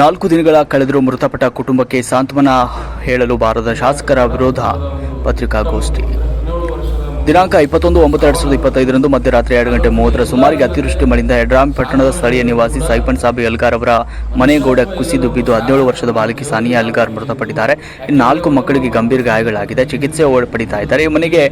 ನಾಲ್ಕು ದಿನಗಳ ಕಳೆದರೂ ಮೃತಪಟ್ಟ ಕುಟುಂಬಕ್ಕೆ ಸಾಂತ್ವನ ಹೇಳಲು ಬಾರದ ಶಾಸಕರ ವಿರೋಧ ಪತ್ರಿಕಾಗೋಷ್ಠಿ. ದಿನಾಂಕ ಇಪ್ಪತ್ತೊಂದು ಒಂಬತ್ತು ಎರಡು ಸಾವಿರದ ಇಪ್ಪತ್ತೈದರಂದು ಮಧ್ಯರಾತ್ರಿ ಎರಡು ಗಂಟೆ ಮೂವತ್ತರ ಸುಮಾರಿಗೆ ಅತಿವೃಷ್ಟಿ ಮಳೆಯಿಂದ ಹೆಡ್ರಾಮ್ ಪಟ್ಟಣದ ಸ್ಥಳೀಯ ನಿವಾಸಿ ಸೈಫನ್ ಸಾಬಿ ಅಲ್ಗಾರ್ ಅವರ ಮನೆ ಗೋಡೆ ಕುಸಿದು ಬಿದ್ದು ಹದಿನೇಳು ವರ್ಷದ ಬಾಲಕಿ ಸಾನಿಯಾ ಅಲ್ಗಾರ್ ಮೃತಪಟ್ಟಿದ್ದಾರೆ. ಇನ್ನು ನಾಲ್ಕು ಮಕ್ಕಳಿಗೆ ಗಂಭೀರ ಗಾಯಗಳಾಗಿದೆ. ಚಿಕಿತ್ಸೆ ಒಳಪಡಿತಾ ಇದ್ದಾರೆ. ಈ ಮನೆಗೆ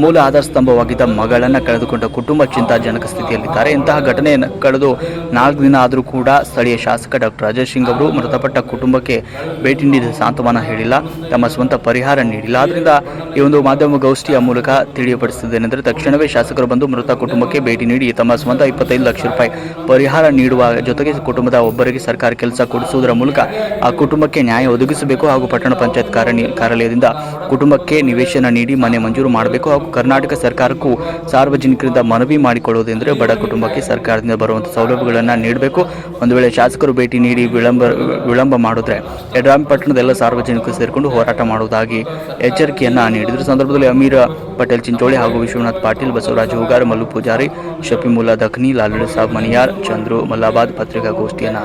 ಮೂಲ ಆಧಾರ ಸ್ತಂಭವಾಗಿದ್ದ ಮಗಳನ್ನ ಕಳೆದುಕೊಂಡ ಕುಟುಂಬ ಚಿಂತಾಜನಕ ಸ್ಥಿತಿಯಲ್ಲಿದ್ದಾರೆ. ಇಂತಹ ಘಟನೆ ಕಳೆದು ನಾಲ್ಕು ದಿನ ಆದರೂ ಕೂಡ ಸ್ಥಳೀಯ ಶಾಸಕ ಡಾಕ್ಟರ್ ಅಜಯ್ ಸಿಂಗ್ ಅವರು ಮೃತಪಟ್ಟ ಕುಟುಂಬಕ್ಕೆ ಭೇಟಿ ನೀಡಿದ ಸಾಂತ್ವನ ಹೇಳಿಲ್ಲ. ತಮ್ಮ ಸ್ವಂತ ಪರಿಹಾರ ನೀಡಿಲ್ಲ. ಆದ್ದರಿಂದ ಈ ಒಂದು ಮಾಧ್ಯಮ ಗೋಷ್ಠಿಯ ಮೂಲಕ ತಿಳಿಯಪಡಿಸಿದ್ದೇನೆಂದರೆ ತಕ್ಷಣವೇ ಶಾಸಕರು ಬಂದು ಮೃತ ಕುಟುಂಬಕ್ಕೆ ಭೇಟಿ ನೀಡಿ ತಮ್ಮ ಸ್ವಂತ ಇಪ್ಪತ್ತೈದು ಲಕ್ಷ ರೂಪಾಯಿ ಪರಿಹಾರ ನೀಡುವ ಜೊತೆಗೆ ಕುಟುಂಬದ ಒಬ್ಬರಿಗೆ ಸರ್ಕಾರ ಕೆಲಸ ಕೊಡಿಸುವುದರ ಮೂಲಕ ಆ ಕುಟುಂಬಕ್ಕೆ ನ್ಯಾಯ ಒದಗಿಸಬೇಕು ಹಾಗೂ ಪಟ್ಟಣ ಪಂಚಾಯತ್ ಕಾರ್ಯ, ಕಾರ್ಯಾಲಯದಿಂದ ಕುಟುಂಬಕ್ಕೆ ನಿವೇಶನ ನೀಡಿ ಮನೆ ಮಂಜೂರು ಮಾಡಬೇಕು ಹಾಗೂ ಕರ್ನಾಟಕ ಸರ್ಕಾರಕ್ಕೂ ಸಾರ್ವಜನಿಕರಿಂದ ಮನವಿ ಮಾಡಿಕೊಳ್ಳುವುದೆಂದರೆ ಬಡ ಕುಟುಂಬಕ್ಕೆ ಸರ್ಕಾರದಿಂದ ಬರುವಂಥ ಸೌಲಭ್ಯಗಳನ್ನು ನೀಡಬೇಕು. ಒಂದು ವೇಳೆ ಶಾಸಕರು ಭೇಟಿ ನೀಡಿ ವಿಳಂಬ ವಿಳಂಬ ಮಾಡಿದ್ರೆ ಯಡ್ರಾಮಿ ಪಟ್ಟಣದ ಎಲ್ಲ ಸಾರ್ವಜನಿಕರು ಸೇರಿಕೊಂಡು ಹೋರಾಟ ಮಾಡುವುದಾಗಿ ಎಚ್ಚರಿಕೆಯನ್ನು ನೀಡಿದರು. ಸಂದರ್ಭದಲ್ಲಿ ಅಮೀರ್ ಪಟೇಲ್ ಚಿಂಚೋಳಿ ಹಾಗೂ ವಿಶ್ವನಾಥ್ ಪಾಟೀಲ್, ಬಸವರಾಜ ಹೂಗಾರ್, ಮಲ್ಲು ಪೂಜಾರಿ, ಶಫಿಮುಲ್ಲಾ ದಖ್ನಿ ಲಾಲು ಸಾಬ್, ಮನಿಯಾರ್, ಚಂದ್ರು, ಮಲ್ಲಾಬಾದ್ ಪತ್ರಿಕಾಗೋಷ್ಠಿಯನ್ನು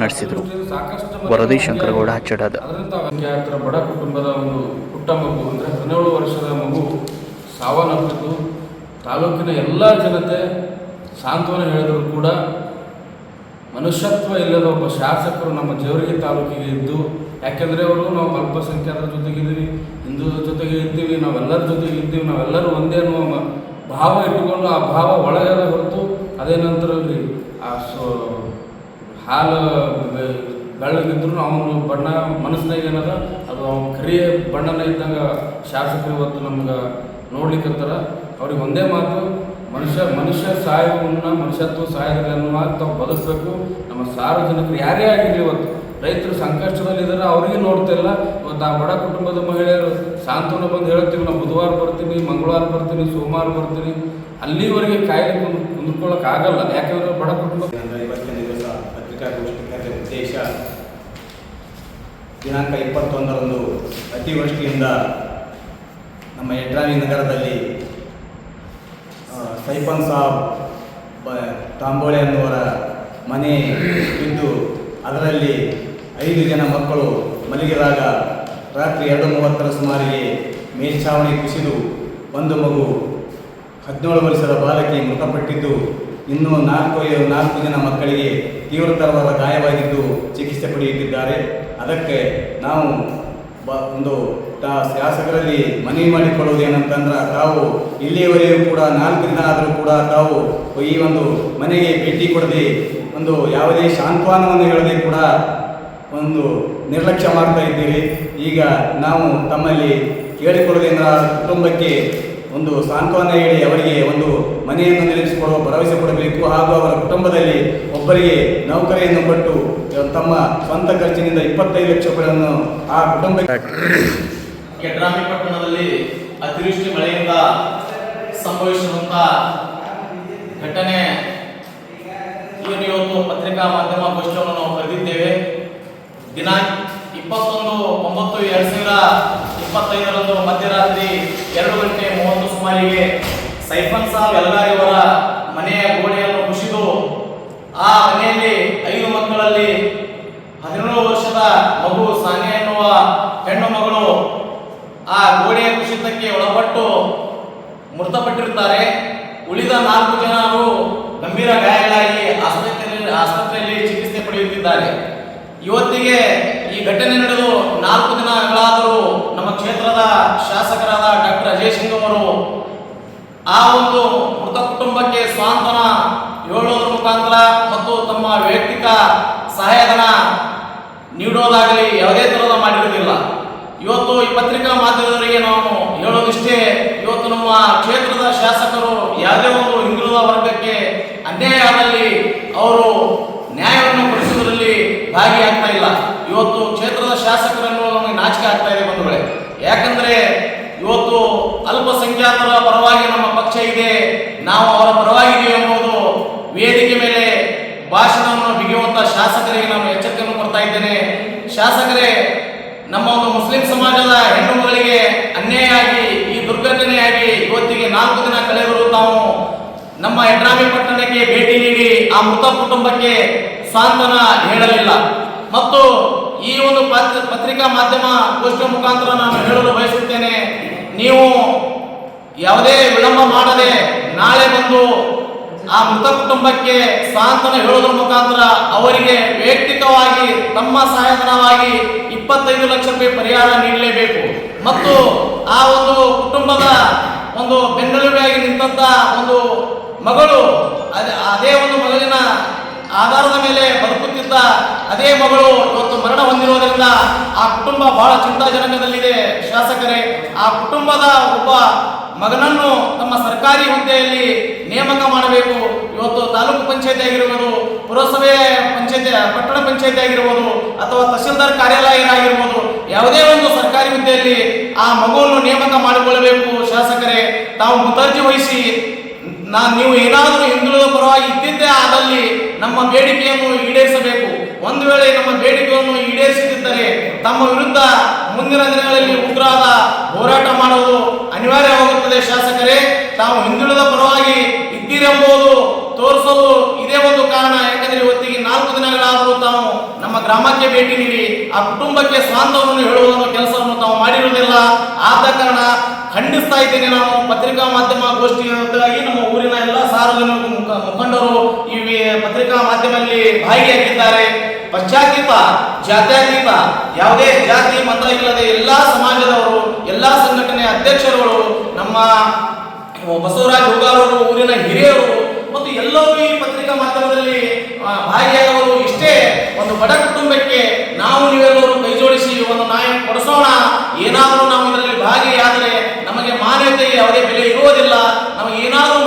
ನಡೆಸಿದರು. ವರದಿ ಶಂಕರಗೌಡ ಸಂಖ್ಯಾತರ ಬಡ ಕುಟುಂಬದ ಒಂದು ಪುಟ್ಟ ಮಗು ಅಂದರೆ ಹದಿನೇಳು ವರ್ಷದ ಮಗು ಸಾವನ್ನಪ್ಪಿದ್ದು ತಾಲೂಕಿನ ಎಲ್ಲ ಜನತೆ ಸಾಂತ್ವನ ಹೇಳಿದ್ರು ಕೂಡ ಮನುಷ್ಯತ್ವ ಇಲ್ಲದ ಒಬ್ಬ ಶಾಸಕರು ನಮ್ಮ ಜೇವರಿಗೆ ತಾಲೂಕಿಗೆ ಇದ್ದು, ಯಾಕೆಂದರೆ ಅವರು ನಾವು ಅಲ್ಪಸಂಖ್ಯಾತರ ಜೊತೆಗಿದ್ದೀವಿ ಹಿಂದೂ ಜೊತೆಗೆ ಇದ್ದೀವಿ, ನಾವೆಲ್ಲರ ಜೊತೆಗೆ ಇದ್ದೀವಿ, ನಾವೆಲ್ಲರೂ ಒಂದೇ ಅನ್ನುವ ಭಾವ ಇಟ್ಟುಕೊಂಡು ಆ ಭಾವ ಒಳಗದ ಹೊರತು ಅದೇ ನಂತರದಲ್ಲಿ ಆ ಸೊ, ಹಾಲು ಬೆಳಗಿದ್ರು ಅವನು ಬಣ್ಣ, ಮನಸ್ಸಿನಾಗ ಏನದ? ಅದು ಅವ್ನ ಕರಿಯ ಬಣ್ಣನ ಇದ್ದಂಗೆ ಶಾಸಕರು ಇವತ್ತು ನಮ್ಗೆ ನೋಡ್ಲಿಕ್ಕತ್ತಾರ. ಅವ್ರಿಗೆ ಒಂದೇ ಮಾತು ಮನುಷ್ಯ ಮನುಷ್ಯ ಸಾಯುವನ್ನ ಮನುಷ್ಯತ್ವ ಸಾಯೋದಿಲ್ಲ ಅನ್ನುವ ತಾವು ಬದುಕಬೇಕು. ನಮ್ಮ ಸಾರ್ವಜನಿಕರು ಯಾರೇ ಆಗಿರಲಿ ಇವತ್ತು, ರೈತರು ಸಂಕಷ್ಟದಲ್ಲಿದ್ದಾರೆ ಅವ್ರಿಗೆ ನೋಡ್ತಿಲ್ಲ ಇವತ್ತು ಆ ಬಡ ಕುಟುಂಬದ ಮಹಿಳೆಯರು, ಸಾಂತ್ವನ ಬಂದು ಹೇಳ್ತೀವಿ, ನಾವು ಬುಧವಾರ ಬರ್ತೀನಿ, ಮಂಗಳವಾರ ಬರ್ತೀನಿ, ಸೋಮವಾರ ಬರ್ತೀನಿ. ಅಲ್ಲಿವರೆಗೆ ಕಾಯಿಲೆ ಕುಂದ್ಕೊಳ್ಳೋಕ್ಕಾಗಲ್ಲ ಯಾಕಂದ್ರೆ ಬಡ ಕುಟುಂಬ ಇವತ್ತಿನ ಕರೆದ ಉದ್ದೇಶ ದಿನಾಂಕ ಇಪ್ಪತ್ತೊಂದರಂದು ಅತಿವೃಷ್ಟಿಯಿಂದ ನಮ್ಮ ಯಡ್ರಾವಿ ನಗರದಲ್ಲಿ ಸೈಫನ್ ಸಾಬ್ ತಾಂಬೋಳೆ ಅನ್ನುವರ ಮನೆ ಇದ್ದು ಅದರಲ್ಲಿ ಐದು ಜನ ಮಕ್ಕಳು ಮಲಗಿದಾಗ ರಾತ್ರಿ ಎರಡು ಮೂವತ್ತರ ಸುಮಾರಿಗೆ ಮೇಲ್ಛಾವಣಿ ಕುಸಿದು ಒಂದು ಮಗು ಹದಿನೇಳು ವರ್ಷದ ಬಾಲಕಿ ಮೃತಪಟ್ಟಿದ್ದು, ಇನ್ನೂ ನಾಲ್ಕು ನಾಲ್ಕು ಜನ ಮಕ್ಕಳಿಗೆ ತೀವ್ರತರವಾದ ಗಾಯವಾಗಿದ್ದು ಚಿಕಿತ್ಸೆ ಪಡೆಯುತ್ತಿದ್ದಾರೆ. ಅದಕ್ಕೆ ನಾವು ಬ, ಒಂದು ಶಾಸಕರಲ್ಲಿ ಮನವಿ ಮಾಡಿಕೊಳ್ಳುವುದೇನಂತಂದ್ರೆ ತಾವು ಇಲ್ಲಿಯವರೆಗೂ ಕೂಡ ನಾಲ್ಕು ದಿನ ಆದರೂ ಕೂಡ ತಾವು ಈ ಒಂದು ಮನೆಗೆ ಭೇಟಿ ಕೊಡದೆ ಒಂದು ಯಾವುದೇ ಸಾಂತ್ವನವನ್ನು ಹೇಳದೆ ಕೂಡ ಒಂದು ನಿರ್ಲಕ್ಷ್ಯ ಮಾಡ್ತಾ ಇದ್ದೀರಿ. ಈಗ ನಾವು ತಮ್ಮಲ್ಲಿ ಕೇಳಿಕೊಳ್ಳುವುದೇಂದ್ರ ಕುಟುಂಬಕ್ಕೆ ಒಂದು ಸಾಂತ್ವನ ಹೇಳಿ ಅವರಿಗೆ ಒಂದು ಮನೆಯನ್ನು ನಿರ್ಮಿಸಿಕೊಡುವ ಭರವಸೆ ಕೊಡಬೇಕು. ಹಾಗೂ ಅವರ ಕುಟುಂಬದಲ್ಲಿ ಒಬ್ಬರಿಗೆ ನೌಕರಿಯನ್ನು ಕೊಟ್ಟು ತಮ್ಮ ಸ್ವಂತ ಖರ್ಚಿನಿಂದ ಇಪ್ಪತ್ತೈದು ಲಕ್ಷ ರೂಪಾಯಿಗಳನ್ನು ಆ ಕುಟುಂಬಕ್ಕೆ ಯಡ್ರಾಮಿ ಪಟ್ಟಣದಲ್ಲಿ ಅತಿವೃಷ್ಟಿ ಮಳೆಯಿಂದ ಸಂಭವಿಸಿರುವಂಥ ಘಟನೆ ಏನು ಇವತ್ತು ಪತ್ರಿಕಾ ಮಾಧ್ಯಮ ಗೋಷ್ಠಿಯನ್ನು ನಾವು ಕರೆದಿದ್ದೇವೆ ದಿನಾಂಕ ಇಪ್ಪತ್ತೊಂದು ಒಂಬತ್ತು ಎರಡು ಸಾವಿರ ಇಪ್ಪತ್ತೈದರಂದು ಮಧ್ಯರಾತ್ರಿ ಎರಡು ಗಂಟೆ ಮೂವತ್ತು ಸುಮಾರಿಗೆ ಸೈಫನ್ ಸಾಬ್ ಎಲ್ಲಾರಿಯವರ ಮನೆಯ ಗೋಡೆಯನ್ನು ಕುಸಿದು ಆ ಮನೆಯಲ್ಲಿ ಐದು ಮಕ್ಕಳಲ್ಲಿ ಹದಿನೇಳು ವರ್ಷದ ಮಗು ಸಾನಿಯಾ ಎನ್ನುವ ಹೆಣ್ಣು ಮಗಳು ಆ ಗೋಡೆಯ ಕುಸಿತಕ್ಕೆ ಒಳಪಟ್ಟು ಮೃತಪಟ್ಟಿರುತ್ತಾರೆ. ಉಳಿದ ನಾಲ್ಕು ಜನರು ಗಂಭೀರ ಗಾಯಗಳಾಗಿ ಆಸ್ಪತ್ರೆಯಲ್ಲಿ ಆಸ್ಪತ್ರೆಯಲ್ಲಿ ಚಿಕಿತ್ಸೆ ಪಡೆಯುತ್ತಿದ್ದಾರೆ. ಇವತ್ತಿಗೆ ಈ ಘಟನೆ ನಡೆದು ನಾಲ್ಕು ದಿನಗಳಾದರೂ ನಮ್ಮ ಕ್ಷೇತ್ರದ ಶಾಸಕರಾದ ಡಾಕ್ಟರ್ ಅಜಯ್ ಸಿಂಗ್ ಅವರು ಆ ಒಂದು ಮೃತ ಕುಟುಂಬಕ್ಕೆ ಸ್ವಾಂತನ ಹೇಳೋದ್ರ ಮುಖಾಂತರ ಮತ್ತು ತಮ್ಮ ವೈಯಕ್ತಿಕ ಸಹಾಯಧನ ನೀಡೋದಾಗಲಿ ಯಾವುದೇ ಥರದ ಮಾಡಿರುವುದಿಲ್ಲ. ಇವತ್ತು ಈ ಪತ್ರಿಕಾ ಮಾಧ್ಯಮದವರಿಗೆ ನಾವು ಹೇಳೋದಿಷ್ಟೇ, ಇವತ್ತು ನಮ್ಮ ಕ್ಷೇತ್ರದ ಶಾಸಕರು ಯಾವುದೇ ಒಂದು ಹಿಂದುಳಿದ ವರ್ಗಕ್ಕೆ ಅನ್ಯಾಯ ಆದಲ್ಲಿ ಅವರು ನ್ಯಾಯವನ್ನು ಕೊಡಿಸುವುದರಲ್ಲಿ ಭಾಗಿಯಾಗ್ತಾ ಇಲ್ಲ. ಇವತ್ತು ಕ್ಷೇತ್ರದ ಶಾಸಕರನ್ನು ನಮಗೆ ನಾಚಿಕೆ ಆಗ್ತಾ ಇದೆ ಬಂಧುಗಳೇ. ಯಾಕಂದ್ರೆ ಇವತ್ತು ಅಲ್ಪಸಂಖ್ಯಾತರ ಪರವಾಗಿ ನಮ್ಮ ಪಕ್ಷ ಇದೆ, ನಾವು ಅವರ ಪರವಾಗಿದೆ ಎಂಬುದು ವೇದಿಕೆ ಮೇಲೆ ಭಾಷಣವನ್ನು ಬಿಗಿಯುವಂತಹ ಶಾಸಕರಿಗೆ ನಾನು ಎಚ್ಚರಿಕೆಯನ್ನು ಕೊಡ್ತಾ ಇದ್ದೇನೆ. ಶಾಸಕರೇ ನಮ್ಮ ಒಂದು ಮುಸ್ಲಿಂ ಸಮಾಜದ ಹೆಣ್ಣು ಮಗಳಿಗೆ ಅನ್ಯಾಯ ಆಗಿ ಈ ದುರ್ಘಟನೆಯಾಗಿ ಇವತ್ತಿಗೆ ನಾಲ್ಕು ದಿನ ಕಳೆದರೂ ತಾವು ನಮ್ಮ ಎಡ್ರಾಮಿ ಪಟ್ಟಣಕ್ಕೆ ಭೇಟಿ ನೀಡಿ ಆ ಮೃತ ಕುಟುಂಬಕ್ಕೆ ಸಾಂತ್ವನ ಹೇಳಲಿಲ್ಲ. ಮತ್ತು ಈ ಒಂದು ಪಾತ್- ಪತ್ರಿಕಾ ಮಾಧ್ಯಮ ಗೋಷ್ಠಿ ಮುಖಾಂತರ ನಾನು ಹೇಳಲು ಬಯಸುತ್ತೇನೆ, ನೀವು ಯಾವುದೇ ವಿಳಂಬ ಮಾಡದೆ ನಾಳೆ ಬಂದು ಆ ಮೃತ ಕುಟುಂಬಕ್ಕೆ ಸಾಂತ್ವನ ಹೇಳುವುದರ ಮುಖಾಂತರ ಅವರಿಗೆ ವೈಯಕ್ತಿಕವಾಗಿ ತಮ್ಮ ಸಹಾಯಧನವಾಗಿ ಇಪ್ಪತ್ತೈದು ಲಕ್ಷ ರೂಪಾಯಿ ಪರಿಹಾರ ನೀಡಲೇಬೇಕು. ಮತ್ತು ಆ ಒಂದು ಕುಟುಂಬದ ಒಂದು ಬೆನ್ನೆಲುಬೆಯಾಗಿ ನಿಂತ ಒಂದು ಮಗಳು, ಅದೇ ಅದೇ ಒಂದು ಮಗಳಿನ ಆಧಾರದ ಮೇಲೆ ಬದುಕುತ್ತಿದ್ದ ಅದೇ ಮಗಳು ಇವತ್ತು ಮರಣ ಹೊಂದಿರುವುದರಿಂದ ಆ ಕುಟುಂಬ ಬಹಳ ಚಿಂತಾಜನಕದಲ್ಲಿದೆ. ಶಾಸಕರೇ, ಆ ಕುಟುಂಬದ ಒಬ್ಬ ಮಗನನ್ನು ತಮ್ಮ ಸರ್ಕಾರಿ ಹುದ್ದೆಯಲ್ಲಿ ನೇಮಕ ಮಾಡಬೇಕು. ಇವತ್ತು ತಾಲೂಕು ಪಂಚಾಯತಿ ಆಗಿರ್ಬೋದು, ಪುರಸಭೆ ಪಂಚಾಯತಿ, ಪಟ್ಟಣ ಪಂಚಾಯತಿ ಆಗಿರ್ಬೋದು, ಅಥವಾ ತಹಸೀಲ್ದಾರ್ ಕಾರ್ಯಾಲಯ ಆಗಿರ್ಬೋದು ಯಾವುದೇ ಒಂದು ಸರ್ಕಾರಿ ಹುದ್ದೆಯಲ್ಲಿ ಆ ಮಗುವನ್ನು ನೇಮಕ ಮಾಡಿಕೊಳ್ಳಬೇಕು. ಶಾಸಕರೇ, ತಾವು ಮುತರ್ಜಿ ವಹಿಸಿ, ನಾ ನೀವು ಏನಾದರೂ ಹಿಂದುಳಿದ ಪರವಾಗಿ ಇದ್ದಿದ್ದೇ ಆದಲ್ಲಿ ನಮ್ಮ ಬೇಡಿಕೆಯನ್ನು ಈಡೇರಿಸಬೇಕು. ಒಂದು ವೇಳೆ ನಮ್ಮ ಬೇಡಿಕೆಯನ್ನು ಈಡೇರಿಸದಿದ್ದರೆ ತಮ್ಮ ವಿರುದ್ಧ ಮುಂದಿನ ದಿನಗಳಲ್ಲಿ ಉಗ್ರವಾದ ಹೋರಾಟ ಮಾಡುವುದು ಅನಿವಾರ್ಯವಾಗುತ್ತದೆ ಶಾಸಕರೇ. ತಾವು ಹಿಂದುಳಿದ ಪರವಾಗಿ ಇದ್ದೀರೆಂಬುದು ತೋರಿಸಲು ಇದೇ ಒಂದು ಕಾರಣ. ಯಾಕಂದ್ರೆ ಇವತ್ತಿಗೆ ನಾಲ್ಕು ದಿನಗಳಾದರೂ ತಾವು ನಮ್ಮ ಗ್ರಾಮಕ್ಕೆ ಭೇಟಿ ನೀಡಿ ಆ ಕುಟುಂಬಕ್ಕೆ ಸ್ವಾಂತವನ್ನು ಹೇಳುವ ಕೆಲಸವನ್ನು ತಾವು ಮಾಡಿರುವುದಿಲ್ಲ. ಆದ ಕಾರಣ ಖಂಡಿಸ್ತಾ ಇದ್ದೇನೆ ನಾನು ಪತ್ರಿಕಾ ಮಾಧ್ಯಮ ಗೋಷ್ಠಿಯಾಗಿ ನಮ್ಮ ಊರಿನ ಎಲ್ಲ ಸಾರ್ವಜನಿಕ ಮುಖಂಡರು ಈ ಪತ್ರಿಕಾ ಮಾಧ್ಯಮದಲ್ಲಿ ಭಾಗಿಯಾಗಿದ್ದಾರೆ. ಪಶ್ಚಾತೀತ ಜಾತ್ಯಾತೀತ, ಯಾವುದೇ ಜಾತಿ, ಮತ ಇಲ್ಲದೆ ಎಲ್ಲ ಸಮಾಜದವರು, ಎಲ್ಲ ಸಂಘಟನೆ ಅಧ್ಯಕ್ಷರುಗಳು, ನಮ್ಮ ಬಸವರಾಜ ಹುಗಾರರು ಊರಿನ ಹಿರಿಯರು ಮತ್ತು ಎಲ್ಲರೂ ಈ ಪತ್ರಿಕಾ ಮಾಧ್ಯಮದಲ್ಲಿ ಭಾಗಿಯಾದವರು ಇಷ್ಟೇ ಒಂದು ಬಡ ಕುಟುಂಬಕ್ಕೆ ನಾವು ನೀವೆಲ್ಲರೂ ಕೈಜೋಡಿಸಿ ಒಂದು ನಾಯಿ ಕೊಡಿಸೋಣ. ಏನಾದರೂ ನಾವು ಇದರಲ್ಲಿ ಭಾಗಿಯಾದರೆ ನಮಗೆ ಮಾನ್ಯತೆಗೆ ಯಾವುದೇ ಬೆಲೆ ಇರುವುದಿಲ್ಲ. ನಮಗೆ ಏನಾದರೂ